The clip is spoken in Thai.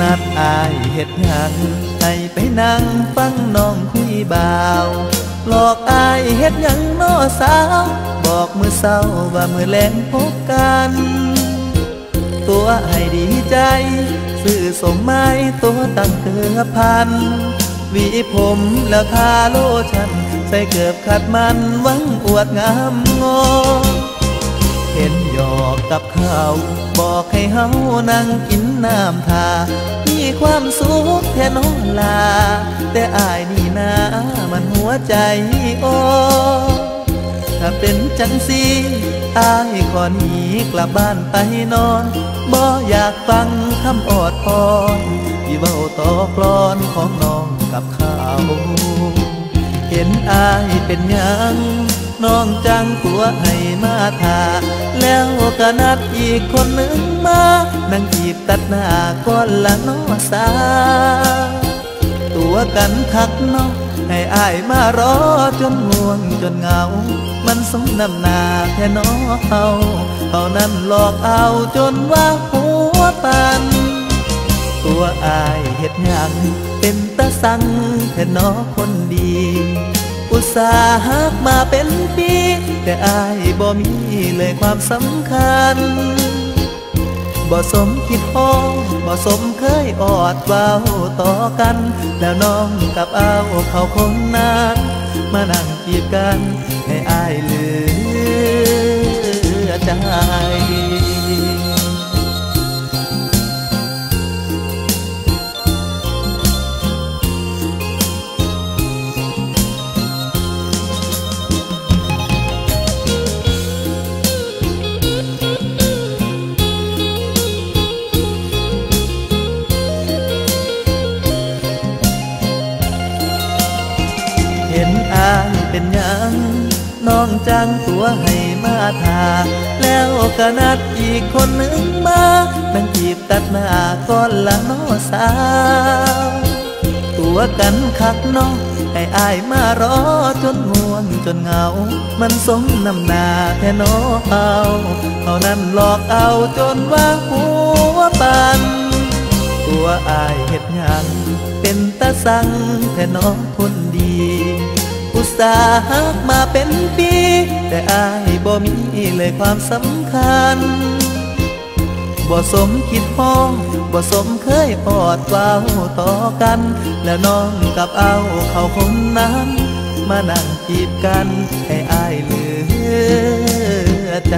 นัดอายเห็ดหยังให้ไปนั่งฟังน้องคุยบ่าว หลอกอายเห็ดหยังน้อสาว บอกมือเศร้าว่ามือแรงพบกัน ตัวให้ดีใจซื้อสมไม้ตัวตั้งเกือบพันวีผมแล้วทาโลชั่นใส่เกือบขัดมันหวังอวดงามงอเห็นหยอกกับเขา บอกให้เฮานั่งกิน น้ำทามีความสุขแค่น้องลา แต่อายนี่นามันหัวใจอ่อนถ้าเป็นจังสีอายขอหนีกลับบ้านไปนอนบ่อยากฟังคำออดพรที่เบ้าต่อกลอนของน้องกับเขา เห็นอายเป็นยัง น้องจังตัวให้มาทาแล้วก็นัดอีกคนหนึ่งมานั่งจีบตัดหน้าก่อนละน้อสา ตัวกันคักเนาะให้อายมารอจนง่วงจนเหงา มันสมน้ำหนาแค่น้อเฮาเขานั้นหลอกเอาจนว่าหัวปัน ตัวอายเห็ดหยังเป็นตาสังแค่น้อคนดี อุตส่าห์หักมาเป็นปี แต่อายบ่มีเลยความสำคัญ บ่สมคิดฮ้องบ่สมเคยออดเว้าต่อกัน แล้วน้องกับเอาเขาคนนั้น มานั่งจีบกันให้อายเหลือ น้องจ้างตัวให้มาทา แล้วก็นัดอีกคนหนึ่งมานั่งจีบตัดหน้าก่อนละน้อสาว ตัวกันคักน้องให้อายมารอจนง่วงจนเหงา มันสมน้ำหนาแค่น้อเอาเขานั้นหลอกเอาจนว่าหัวปัน ตัวอายเห็ดหยังเป็นตาสังแค่น้องคน ดีอุตส่าหักมาเป็นปี แต่อายบ่มีเลยความสำคัญ บ่สมคิดพ้อง บ่สมเคยออดเว้าต่อกัน แล้วน้องกับเอาเขาคนนั้น มานั่งจีบกันให้อายเหลือใจ